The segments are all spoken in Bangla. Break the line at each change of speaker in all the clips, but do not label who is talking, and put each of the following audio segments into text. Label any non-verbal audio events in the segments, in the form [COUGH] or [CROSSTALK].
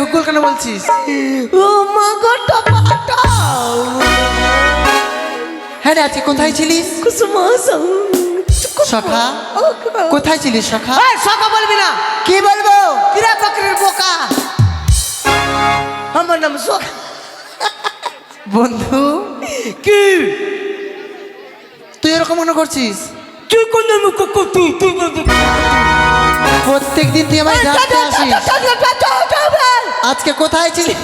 গুগল কেন বলছিস? হ্যাঁ রে আজকে কোথায় ছিলিস? সখা? কোথায় ছিলিস সখা?
সকা বলবি না।
কি বলব?
কিরা বকরির বোকা? আমার নাম সকা
বন্ধু
কি?
তুই এরকম মনে করছিস?
তুই কোন তুই তুই
প্রত্যেক দিন তুই আমায় জানতে আসিস। আজকে কোথায় ছিলি?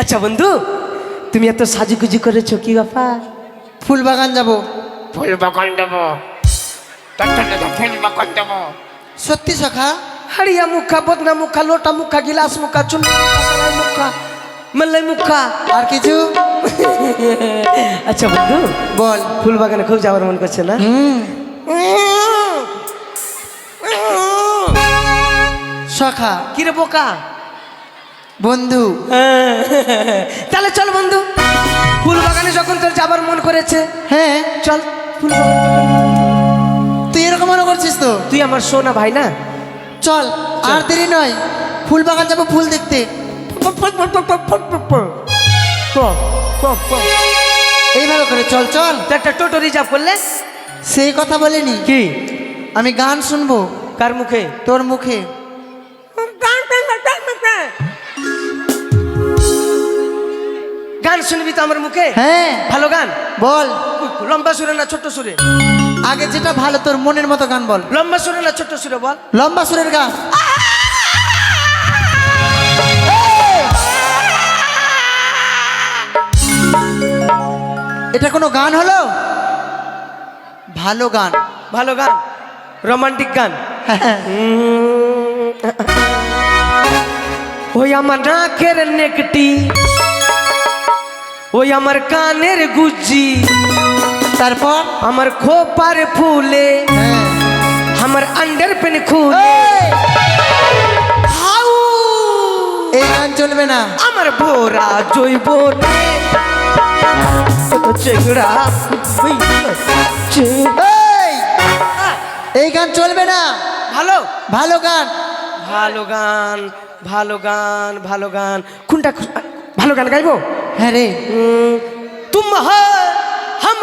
আচ্ছা বন্ধু তুমি এত সাজুগুজু করেছ কি ব্যাপার?
ফুল বাগান যাব।
ফুল বাগান তো ফুল দেবো
সত্যি সখা?
হাড়িয়া মুখা বদনা মুখা লোটা মুখা গিলাস মুখা চুন মুখা। মাল্লাই মুখা।
আর কিছু?
আচ্ছা বন্ধু
বল।
ফুল বাগানে খুব যাওয়ার মন করছে না?
হুম। সখা
কিরে বোকা?
বন্ধু।
তাহলে চল বন্ধু ফুল বাগানে যখন তোর যাবার মন করেছে
হ্যাঁ।
চল ফুল
তুই এরকম মনে করছিস তো?
তুই আমার সোনা ভাই না?
চল আর দেরি নয় ফুল বাগান যাব ফুল দেখতে। এইভাবে করে চল চল।
একটা টোটো রিজার্ভ করলে?
সেই কথা বলিনি।
কি?
আমি গান শুনব।
কার মুখে?
তোর মুখে।
গান শুনবি তো আমার মুখে?
হ্যাঁ।
ভালো গান?
বল।
লম্বা সুরে না ছোট্ট সুরে?
আগে যেটা ভালো তোর মনের মতো গান বল।
লম্বা সুরে না ছোট্ট সুরে বল?
লম্বা সুরের গান। এটা কোনো গান হলো? ভালো গান।
ভালো গান? রোমান্টিক গান? [LAUGHS] ওই আমার নাকের নেকটি ওই আমার কানের গুজ্জি
তারপর?
আমার খোপার ফুলে
হ্যাঁ।
আমার আন্ডার পেন খুলে!
এই! গান চলবে না।
আমার ভোরা জৈব চেংড়া
এই! গান চলবে না।
ভালো?
ভালো গান।
ভালো গান ভালো গান ভালো গান। কোনটা ভালো গান গাইবো?
হ্যাঁ রে।
তুম হাম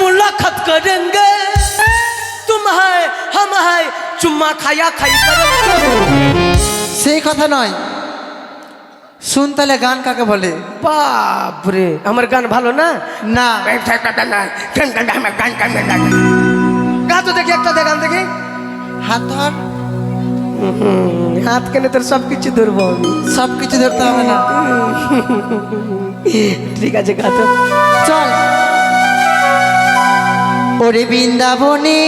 মুলাকাত করেঙ্গে। তুম হাম চুম্মা খাইয়া খাই
সেই কথা নয়। শুন তাহলে গান কাকে বলে?
বাপরে আমার গান ভালো না?
না।
গা তো দেখি একটা দে গান দেখি।
হাত ধর।
হাত কেনে তোর সব কিছু ধরবো আমি।
সব কিছু ধরতে হবে না।
ঠিক আছে গা তো
চল। ওরে বৃন্দাবনে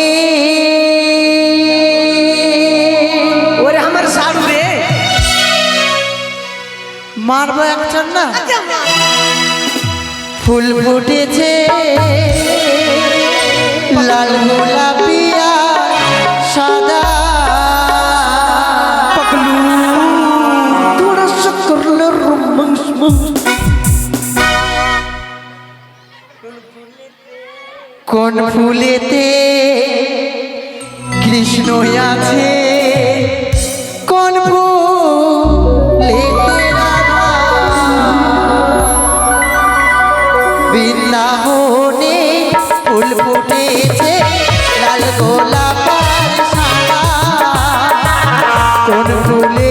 মারবো একজন না? আচ্ছা, আচ্ছা। ফুল ফুটেছে লাল গোলাপিয়া সাদা। কোন ফুলেতে কৃষ্ণ আছে? কোন ফুলে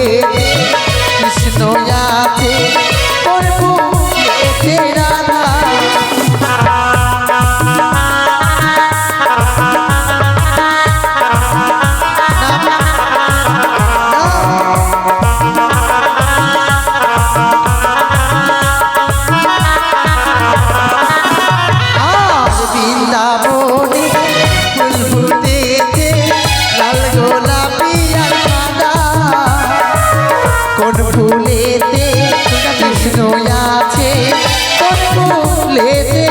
লাগলে যে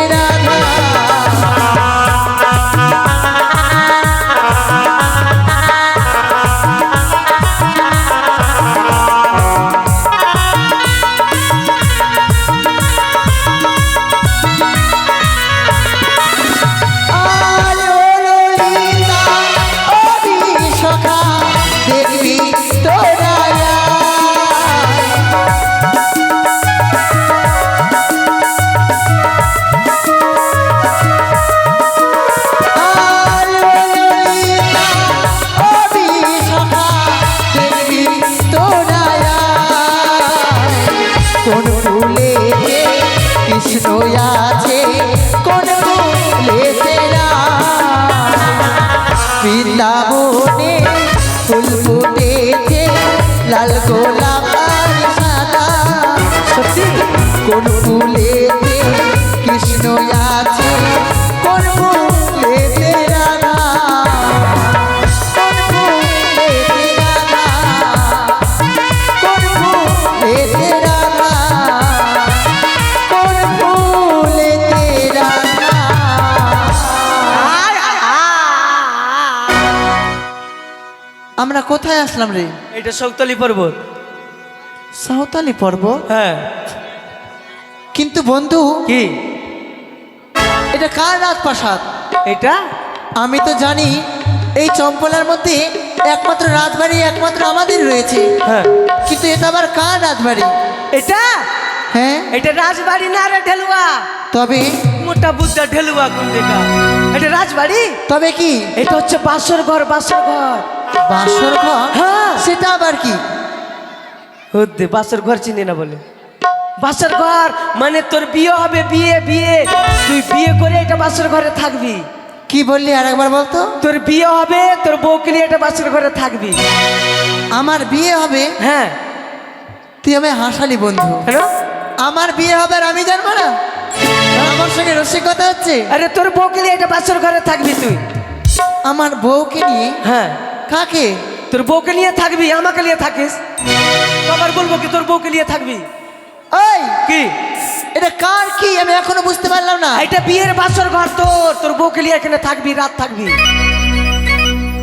আমরা কোথায় আসলাম রে?
এটা শক্তলি পর্বত।
সাঁওতালি পর্বত?
হ্যাঁ।
কিন্তু বন্ধু
কি?
এটা কার রাজপ্রাসাদ?
এটা?
আমি তো জানি এই চম্পলার মধ্যে একমাত্র রাজবাড়ি একমাত্র আমাদের রয়েছে।
হ্যাঁ।
কিন্তু এটা আবার কার রাজবাড়ি?
এটা?
হ্যাঁ।
এটা রাজবাড়ি না রে ঢেলুয়া?
তবে?
মোটা বুদ্ধা ঢেলুয়া কোন দেখা এটা রাজবাড়ি?
তবে কি?
এটা হচ্ছে বাসর ঘর বাসর ঘর।
বাসর ঘর?
হ্যাঁ।
সেটা আবার কি?
হদ্দে বাসর ঘর চিনি না বলে। বাসর ঘর মানে তোর বিয়ে হবে বিয়ে বিয়ে। তুই বিয়ে করে এটা বাসর ঘরে থাকবি।
কি বললি আর একবার বলতো?
তোর বিয়ে হবে তোর বউকে নিয়ে এটা বাসর ঘরে থাকবি।
আমার বিয়ে হবে?
হ্যাঁ।
তুই আমি হাসালি বন্ধু।
হ্যালো?
আমার বিয়ে হবে আর আমি জানব না? আমার সঙ্গে রসিকতা হচ্ছে?
আরে তোর বউকে নিয়ে এটা বাসর ঘরে থাকবি তুই।
আমার বউকে নিয়ে?
হ্যাঁ।
কাকে?
তোর বউকে নিয়ে থাকবি আমাকে নিয়ে থাকিস। আবার বলব কি তোর বউকে নিয়ে থাকবি?
ওই
কি?
এটা কার কি? আমি এখনও বুঝতে পারলাম না।
এটা বিয়ের বাসর ঘর তোর। তোর বউকে নিয়ে এখানে থাকবি রাত থাকবি।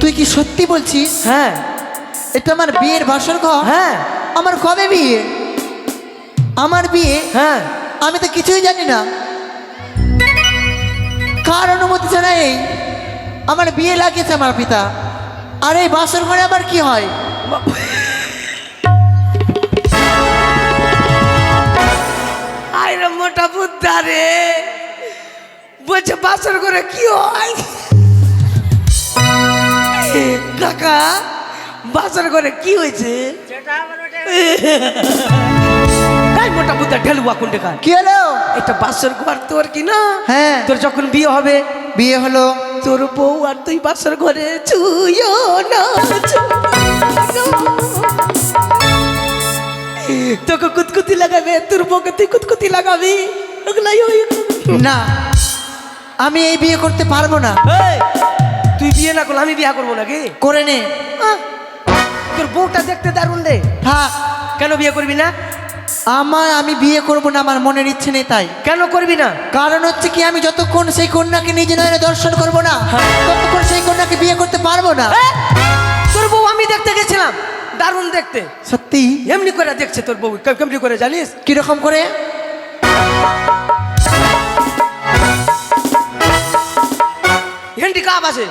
তুই কি সত্যি বলছিস?
হ্যাঁ।
এটা আমার বিয়ের বাসর ঘর?
হ্যাঁ।
আমার কবে বিয়ে? আমার বিয়ে?
হ্যাঁ।
আমি তো কিছুই জানি না। কার অনুমতি ছাড়া এই? আমার বিয়ে লাগিয়েছে আমার পিতা। আর এই বাসর ঘরে আবার কি হয়?
আইরে মোটা বুদ্ধা রে। বলছে, বাসর করে কি হয়? কাকা বাসর করে কি হয়েছে? এই মোটা বুদ্ধা ঢেলুয়া কোনটা কার
কি হলো?
এটা বাসর ঘর তোর কি না?
হ্যাঁ।
তোর যখন বিয়ে হবে
বিয়ে হলো।
তোর বউ আর তুই বাসর ঘরে ছুঁয়ো না তোকে কুতকুতি লাগাবে তোর বউকে তুই কুতকুতি লাগাবি।
না আমি এই বিয়ে করতে পারব না।
তুই বিয়ে না করলে আমি বিয়ে করব নাকি?
করে নে।
আহ, তোর বউটা দেখতে দারুণ রে।
থাক
কেন বিয়ে করবি না?
আমার আমি বিয়ে করব না আমার মনের ইচ্ছে নেই তাই।
কেন করবি না?
কারণ হচ্ছে কি আমি যতক্ষণ সেই কন্যাকে নিজে নয়নে দর্শন করব না ততক্ষণ সেই কন্যাকে বিয়ে করতে পারব না।
তোর বউ আমি দেখতে গেছিলাম দারুণ দেখতে।
সত্যি?
এমনি করে দেখছে তোর বউ কেমনি করে জানিস?
কীরকম করে?
কাপ আছে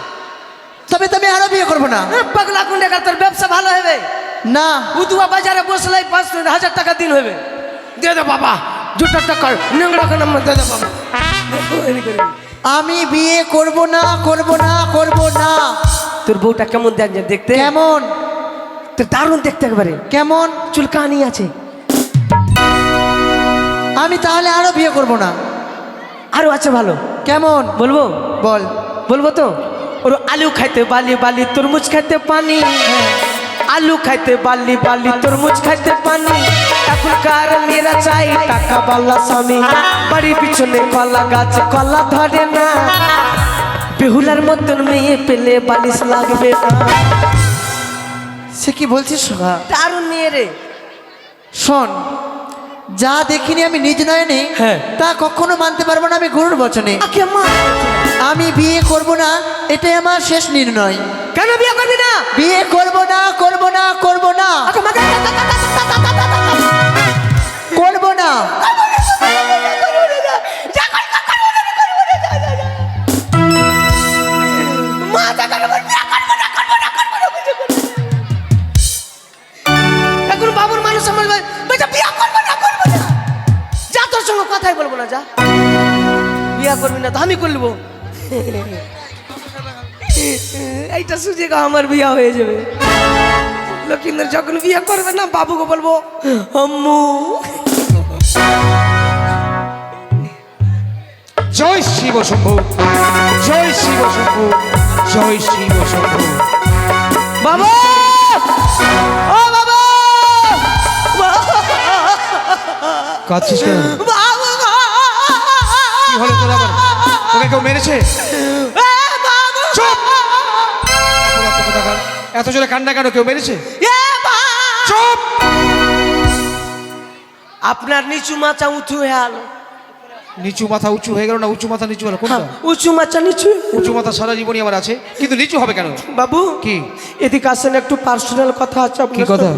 তবে তবে আরও বিয়ে করব না।
পাগলা কুন্ডে তোর ব্যবসা ভালো হবে?
না।
উদুয়া বাজারে বসলে পাঁচ হাজার টাকা দিন হবে। দে দে বাবা দুটো টাকা নেংড়া কেন দে দে বাবা।
আমি বিয়ে করব না করব না করব না।
তোর বউটা কেমন দেখ যে দেখতে?
কেমন?
তোর দারুণ দেখতে একবারে।
কেমন?
চুলকানি আছে।
আমি তাহলে আরও বিয়ে করব না।
আরও আছে ভালো।
কেমন?
বলব?
বল।
বলব তো? ওর আলু খাইতে বালি বালি তরমুজ খাইতে পানি। আলু খাইতে বালি বালি তরমুজ খাইতে পানি। এখনকার মেয়েরা চাই টাকা বাল্লা স্বামী। বাড়ি পিছনে কলা গাছ কলা ধরে না। বেহুলার মতন মেয়ে পেলে বালিশ লাগবে না।
সে কি বলছিস সোহা
দারুণ মেয়ে রে।
শোন যা দেখিনি আমি নিজ নয়নে
হ্যাঁ।
তা কখনো মানতে পারব না আমি গুরুর বচনে। আমি বিয়ে করব না এটাই আমার শেষ নির্ণয়।
কেন বিয়ে করবি না?
বিয়ে করব না করব না করব না। করব না।
না যা বিয়া করবি না তো আমি করব। এইটা সুযোগ আমার বিয়া হয়ে যাবে। লক্ষিন্দর যখন বিয়ে করবে না বাবুকে বলব আম্মু।
জয় শিব শম্ভু জয় শিব শম্ভু জয় শিব শম্ভু।
বাবা! ও বাবা!
কাঁদছিস কেন? কি হলো তোর আবার। তোকে কেউ মেরেছে? চুপ! এত জোরে কান্না কেন? কেউ মেরেছে? চুপ!
আপনার নিচু মাচা উঁচু হয়ে আলো।
নিচু মাথা উঁচু হয়ে গেল না উঁচু মাথা নিচু হলো? কোনটা?
উঁচু মাচা নিচু।
উঁচু মাথা সারা জীবনই আমার আছে কিন্তু নিচু হবে কেন?
বাবু
কি?
এদিকে আসেন একটু পার্সোনাল কথা আছে
কি কথা!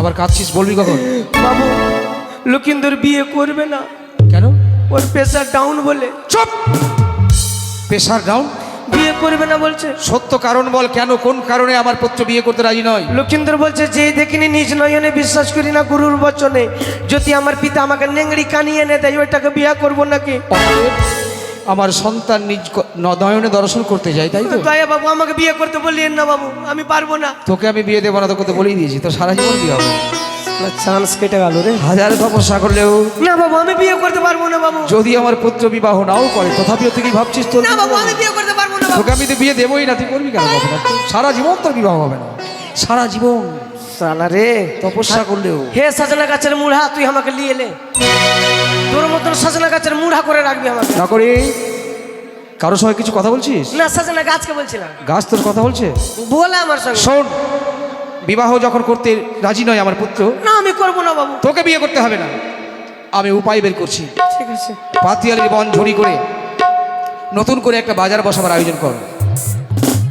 আবার কাঁদছিস বলবি কখন?
বাবু লক্ষিন্দর বিয়ে করবে না।
কেন?
ওর প্রেশার ডাউন বলে।
চুপ! প্রেশার ডাউন
বিয়ে করবে না বলছে।
সত্য কারণ বল কেন? কোন কারণে আমার পুত্র বিয়ে করতে রাজি নয়?
লক্ষিন্দর বলছে যে দেখিনি নিজ নয়নে বিশ্বাস করি না গুরুর বচনে। যদি আমার পিতা আমাকে নেংড়ি কানিয়ে এনে দেয় ওইটাকে বিয়ে করব নাকি?
আমার সন্তান নিজ নয়নে দর্শন করতে যাই তাই তো?
দয়া বাবু আমাকে বিয়ে করতে বললেন না বাবু আমি পারব না।
তোকে আমি বিয়ে দেবো না তোকে তো বলেই দিয়েছি তো সারা জীবন বিয়ে হবে।
চান্স কেটে গেল রে।
হাজার তপস্যা করলেও
না বাবু আমি বিয়ে করতে পারব না বাবু।
যদি আমার পুত্র বিবাহ নাও করে তথাপিও তুই কি ভাবছিস তোর
না বাবু আমি বিয়ে করতে পারব না
তোকে আমি তো বিয়ে দেবোই না তুই করবি কেন বাবা? সারা জীবন তোর বিবাহ হবে না। সারা জীবন।
সালা রে।
তপস্যা করলেও।
হে সাজনা গাছের মুড়া তুই আমাকে নিয়ে এলে তোর মতন সাজনা গাছের মুড়া করে রাখবি আমাকে।
না করে। কারোর সঙ্গে কিছু কথা বলছিস?
না সাজনা গাছকে বলছিলাম।
গাছ তোর কথা বলছে?
বলে আমার সঙ্গে।
শোন বিবাহ যখন করতে রাজি নয় আমার পুত্র
না আমি করব না বাবু।
তোকে বিয়ে করতে হবে না। আমি উপায় বের করছি।
ঠিক আছে।
পাতিয়ালির বন ঝড়ি করে নতুন করে একটা বাজার বসাবার আয়োজন কর।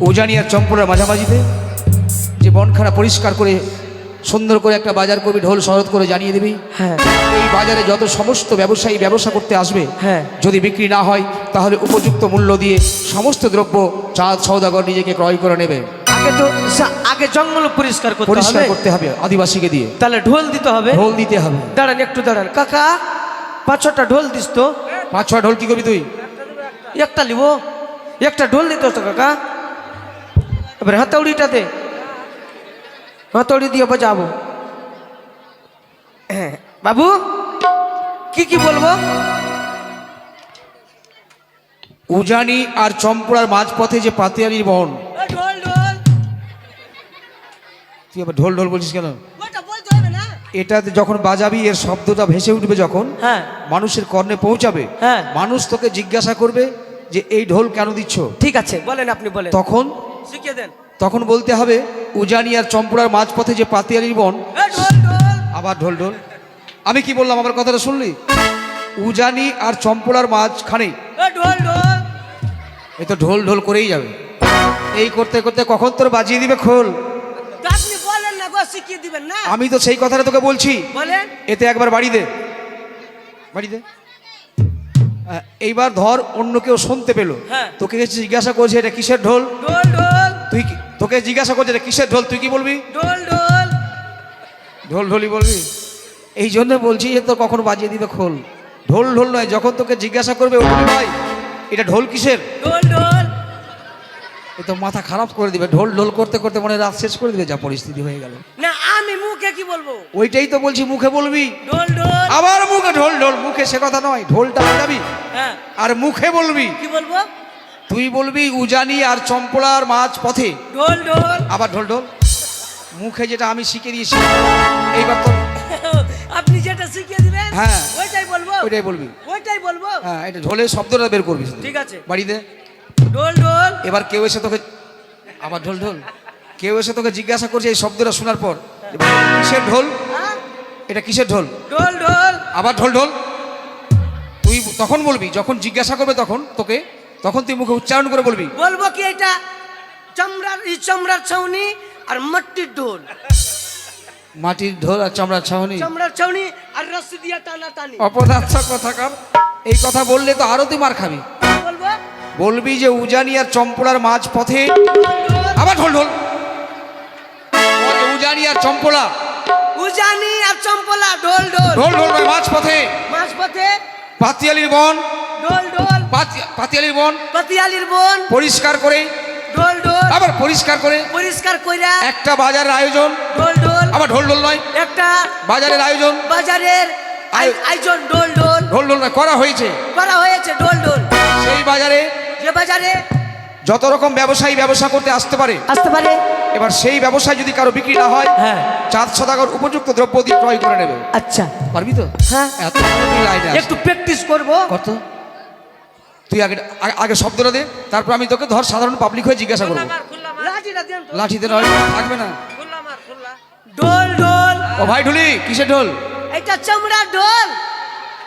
উজানি আর চম্পলার মাঝামাঝিতে যে বনখানা পরিষ্কার করে সুন্দর করে একটা বাজার করবি ঢোল শরৎ করে জানিয়ে দিবি।
হ্যাঁ।
এই বাজারে যত সমস্ত ব্যবসায়ী ব্যবসা করতে আসবে
হ্যাঁ।
যদি বিক্রি না হয় তাহলে উপযুক্ত মূল্য দিয়ে সমস্ত দ্রব্য চাঁদ সৌদাগর নিজেকে ক্রয় করে নেবে।
আগে তো আগে জঙ্গল পরিষ্কার করতে
পরিষ্কার করতে হবে আদিবাসীকে দিয়ে।
তাহলে ঢোল দিতে হবে।
ঢোল দিতে হবে।
দাঁড়ান একটু দাঁড়ান। কাকা পাঁচ ছটা ঢোল দিস তো।
পাঁচ ছটা ঢোল কি করবি তুই?
একটা নিব একটা ঢোল দিত তো কাকা। এবার দে। হাতৌড়ি দিয়ে বাজাবো হ্যাঁ বাবু কি কি বলব?
উজানি আর চম্পড়ার মাঝপথে যে পাতিয়ালির বন তুই আবার ঢোল ঢোল বলছিস কেন? এটাতে যখন বাজাবি এর শব্দটা ভেসে উঠবে যখন
হ্যাঁ।
মানুষের কর্ণে পৌঁছাবে
হ্যাঁ।
মানুষ তোকে জিজ্ঞাসা করবে যে এই ঢোল কেন দিচ্ছ?
ঠিক আছে বলেন আপনি বলেন।
তখন
শিখিয়ে দেন।
তখন বলতে হবে উজানি আর চম্পড়ার মাঝপথে যে পাতিয়ালির বন আবার ঢোল ঢোল। আমি কি বললাম আমার কথাটা শুনলি? উজানি আর চম্পড়ার মাঝখানে এই তো ঢোল ঢোল করেই যাবে। এই করতে করতে কখন তোর বাজিয়ে দিবে খোল?
শিখিয়ে দিবেন না?
আমি তো সেই কথাটা তোকে বলছি।
বলেন।
এতে একবার বাড়ি দে। বাড়ি দে। এইবার ধর অন্য কেউ শুনতে পেল।
হ্যাঁ।
তোকে জিজ্ঞাসা করছে এটা কিসের ঢোল?
ঢোল ঢোল।
তুই কি তোকে জিজ্ঞাসা করছে এটা কিসের ঢোল? তুই কি বলবি?
ঢোল ঢোল।
ঢোল ঢোলই বলবি? এই জন্য বলছি যে তোর কখন বাজিয়ে দিবে খোল। ঢোল ঢোল নয় যখন তোকে জিজ্ঞাসা করবে ও ভাই এটা ঢোল কিসের?
ঢোল ঢোল।
এ তো মাথা খারাপ করে দিবে ঢোল ঢোল করতে করতে মনে রাত শেষ করে দিবে যা পরিস্থিতি হয়ে গেল।
না আমি মুখে কি বলব?
ওইটাই তো বলছি মুখে বলবি?
ঢোল ঢোল।
আবার মুখে ঢোল ঢোল মুখে সে কথা নয় ঢোলটা বাজাবি
হ্যাঁ।
আর মুখে বলবি?
কি বলব?
তুই বলবি উজানি আর চম্পলার মাছ পথে।
ঢোল ঢোল।
আবার ঢোল ঢোল। মুখে যেটা আমি শিখে দিয়েছি এইবার তো
আপনি যেটা শিখিয়ে দিবেন
হ্যাঁ।
ওইটাই বলব।
ওইটাই বলবি।
ওইটাই বলব।
হ্যাঁ এটা ঢোলের শব্দটা বের করবি।
ঠিক আছে।
বাড়িতে?
ঢোল ঢোল।
এবার কেউ এসে তোকে আবার ঢোল ঢোল। কেউ এসে তোকে জিজ্ঞাসা করছে এই শব্দটা শোনার পর কিসের ঢোল?
হ্যাঁ?
এটা কিসের ঢোল?
ঢোল ঢোল।
আবার ঢোল ঢোল। তুই তখন বলবি যখন জিজ্ঞাসা করবে তখন তোকে তখন তুই মুখে উচ্চারণ করে বলবি।
বলব কি এটা? চামড়ার এই চামড়ার ছাউনি আর মাটির ঢোল।
মাটির ঢোল আর চামড়ার ছাউনি?
চামড়ার ছাউনি আর রস্সি দিয়ে টানা টানি
অপদার্থ কথাকার এই কথা বললে তো আরও তুই মার খাবি।
বলব
যে উজানি আর চম্পলার মাঝ পথে আবার ঢোল ঢোল। উজানি আর চম্পলা।
উজানি আর চম্পলা ঢোল ঢোল।
ঢোল ঢোল মাঝ পথে
মাঝ পথে
পাতিয়ালির বন।
ঢোল ঢোল।
পাতি- পাতিয়ালির বন।
পাতিয়ালির বন।
পরিষ্কার করে।
ঢোল ঢোল।
আবার পরিষ্কার করে।
পরিষ্কার কইরা।
একটা বাজারের আয়োজন।
ঢোল ঢোল।
আবার ঢোল ঢোল নয়।
একটা
বাজারের আয়োজন।
বাজারের
আয়-
আইজন ডোল ডোল
ঢোল ঢোল না করা হয়েছে।
করা হয়েছে ডোল ডোল
সেই বাজারে
যে বাজারে
যত রকম ব্যবসায়ী ব্যবসা করতে আসতে পারে
আসতে পারে।
এবার সেই ব্যবসায় যদি কারও বিক্রি না হয়
হ্যাঁ।
চাঁদ সদাগর উপযুক্ত দ্রব্য দিয়ে ক্রয় করে নেবে।
আচ্ছা।
পারবি তো?
হ্যাঁ।
এত লাইনে আস।
একটু প্র্যাকটিস করব।
কত? তুই আগে আগে- আগে শব্দটা দে তারপর আমি তোকে ধর সাধারণ পাবলিক হয়ে জিজ্ঞাসা করব।
লাঠিটা দেন তো
লাঠিতে নয় থাকবে না।
ডোল ডোল
ও ভাই ঢুলি কিসের ঢোল?
এটা চামড়া ডোল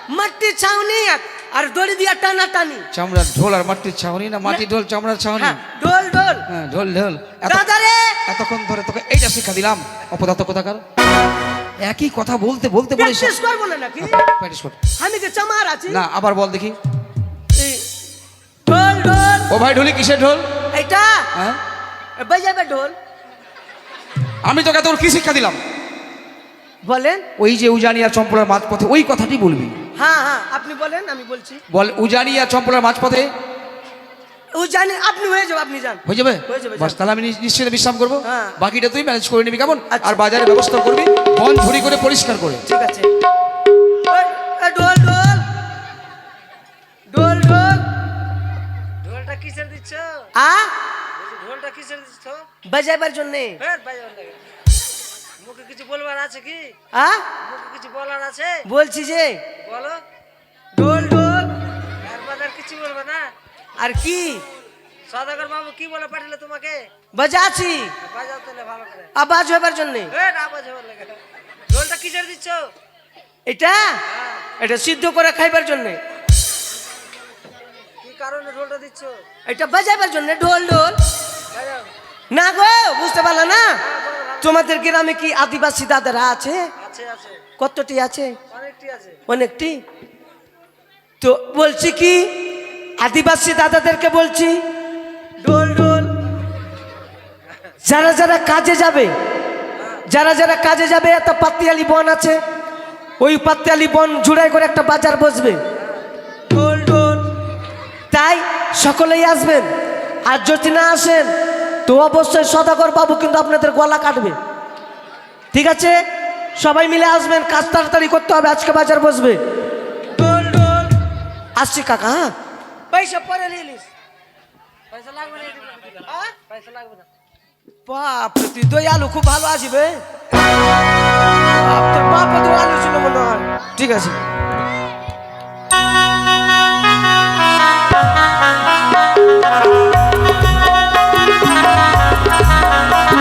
মাটি ছাউনি আর দড়ি দিয়া টানা টানি।
চামড়ার ঢোল আর মাটির ছাউনি না? মাটির ঢোল চামড়ার ছাউনি?
হ্যাঁ ঢোল ডোল
হ্যাঁ ঢোল ঢোল। এত-
দাদা রে
এতক্ষণ ধরে তোকে এইটা শিক্ষা দিলাম অপদার্থ কোথাকার? একই কথা বলতে বলতে বলিস
প্র্যাকটিস করব না নাকি?
প্র্যাকটিস কর।
আমি যে চামার আছি।
না আবার বল দেখি।
ডোল ডোল
ও ভাই ঢোলি কিসের ঢোল?
এটা
হ্যাঁ?
বাজাবে ঢোল।
আমি তোকে তোর কি শিক্ষা দিলাম?
বলেন।
ওই যে উজানি আর চম্পলার মাঝপথে ওই কথাটি বলবি।
হ্যাঁ হ্যাঁ আপনি বলেন আমি বলছি।
বল উজানি আর চম্পলার মাঝপথে?
আপনি হয়ে যাবে আপনি যান।
হয়ে যাবে?
হয়ে যাবে,
বাস তাহলে আমি বিশ্রাম করব।
হ্যাঁ।
বাকিটা তুই ম্যানেজ করে নিবি কেমন?
আচ্ছা।
আর বাজারে ব্যবস্থা করবি বন ঝুড়ি করে পরিষ্কার করে।
ঠিক আছে। ওই, ডোল ডোল। ডোল ডোল।
ঢোলটা কিসের দিচ্ছ?
আ?
ঢোলটা কিসের দিচ্ছ?
বাজাইবার জন্য।
লাগে মুখে কিছু বলবার আছে কি?
আ?
মুখে কিছু বলার আছে?
বলছি যে।
বলো।
ডোল ডোল
আর বাজার কিছু বলবে না?
আর কি?
সদাগর বাবু কি বলে পাঠালে তোমাকে?
বাজাছি
বাজাও তাহলে ভালো করে।
আবাজ হবার জন্য।
এ না বাজাবার লাগে। ঢোলটা কিসের দিচ্ছ?
এটা? এটা সিদ্ধ করে খাইবার জন্য।
কি কারণে ঢোলটা দিচ্ছ?
এটা বাজাইবার জন্য ঢোল ঢোল। না গো বুঝতে পারল না? তোমাদের গ্রামে কি আদিবাসী দাদারা আছে? কতটি আছে?
অনেকটি আছে।
অনেকটি? তো বলছি কি? আদিবাসী দাদাদেরকে বলছি ডোল ডোল। যারা যারা কাজে যাবে যারা যারা কাজে যাবে একটা পাতিয়ালি বন আছে ওই পাতিয়ালি বন জুড়াই করে একটা বাজার বসবে। ডোল ডোল। তাই সকলেই আসবেন আর যদি না আসেন তো অবশ্যই সদাগর বাবু কিন্তু আপনাদের গলা কাটবে। ঠিক আছে? সবাই মিলে আসবেন, কাজ তাড়াতাড়ি করতে হবে, আজকে বাজার বসবে। আসছি কাকা হ্যাঁ? পয়সা পরে নিলিস
পয়সা লাগবে না
হ্যাঁ?
পয়সা লাগবে না।
বাপ তুই আলু খুব ভালো আসবে আলু ঠিক আছে।